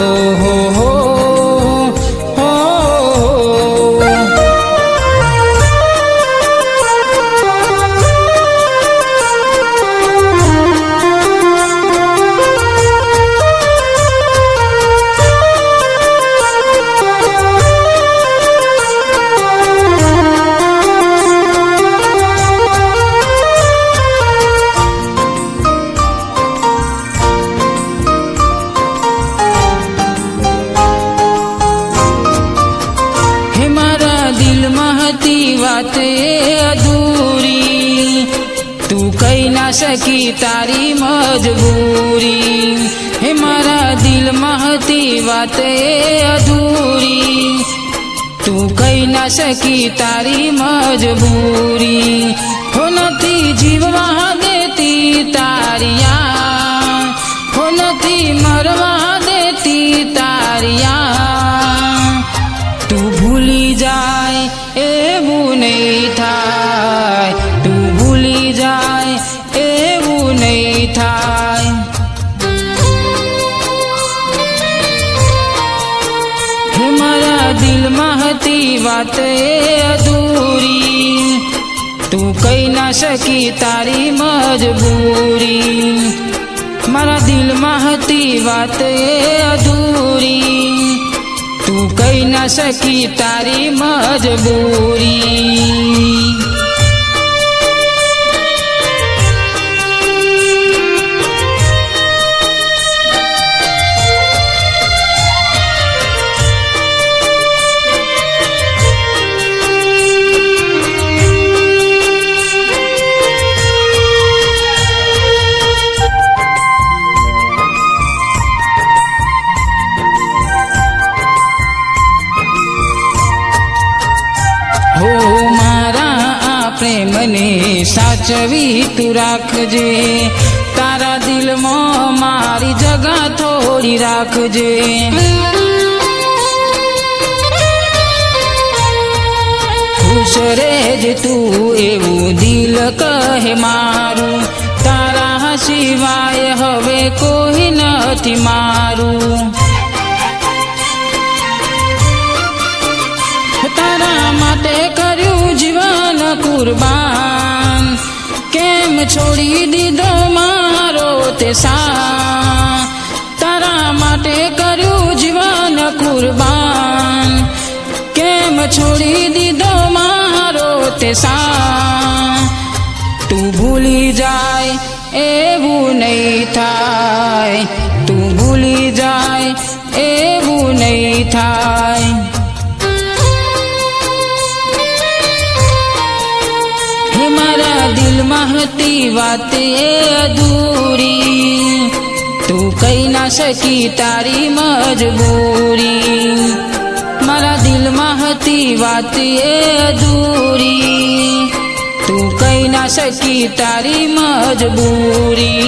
हो વાત એ અધૂરી તું કઈ ના શકી તારી મજબૂરી હે મારા દિલમાં હતી વાત એ અધૂરી તું કઈ ના શકી તારી મજબૂરી હો નથી જીવવા દેતી તારિયા હો વાત એ અધૂરી. તું કહી ના શકી તારી મજબૂરી. મારા દિલમાં હતી વાત એ અધૂરી. તું કહી ના શકી તારી મજબૂરી. સાચવી તું રાખજે. તારા દિલમાં મારી જગા થોડી રાખજે. ખુશ રેજ તું એવું દિલ કહે મારું. તારા સિવાય હવે કોઈ નથી મારું. તારા માટે કર્યું જીવન કુરબાન. કેમ છોડી દીધો મારો તે સા તારા માટે કર્યું જીવન કુરબાન. કેમ છોડી દીધો મારો તે સા તું ભૂલી જાય, એવું નહીં થાય. હતી વાત એ અધૂરી. તું કઈ ના શકી તારી મજબૂરી. મારા દિલમાં હતી વાત એ અધૂરી. તું કઈ ના શકી તારી મજબૂરી.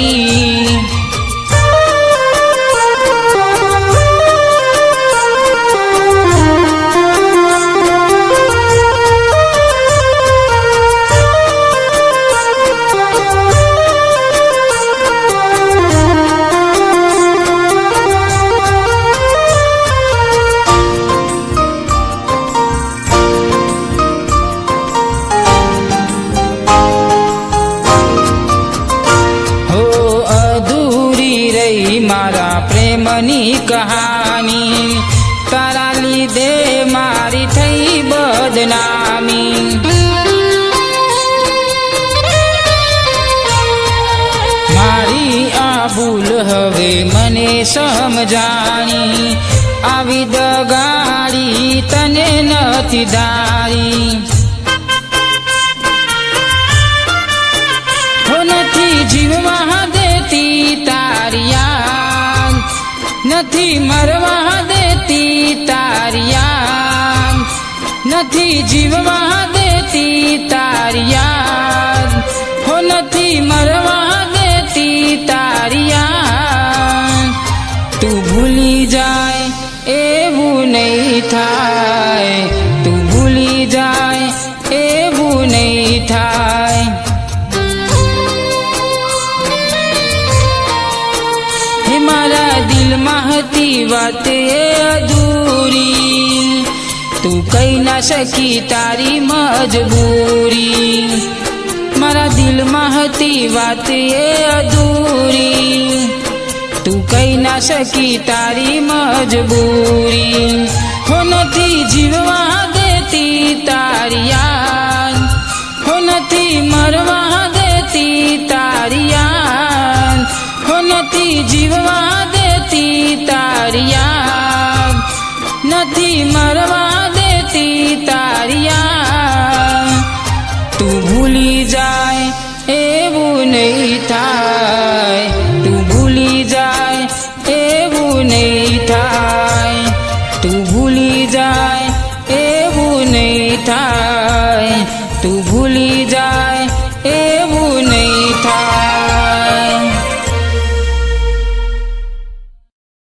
કહાની તારા લીધે મારી થઈ બદનામી. મારી આ ભૂલ હવે મને સમજાણી. આવી દગાડી તને નથી ધારી. નથી મરવા દેતી તારિયા નથી જીવવા દેતી હતી વાત એ અધૂરી. તું કહી ના શકી તારી મજબૂરી. મારા દિલમાં હતી વાત એ અધૂરી. તું કહી ના શકી તારી મજબૂરી. હો નથી જીવવા દેતી તારિયા હો નથી મરવા ભૂલી જાય એવું નહીં થાય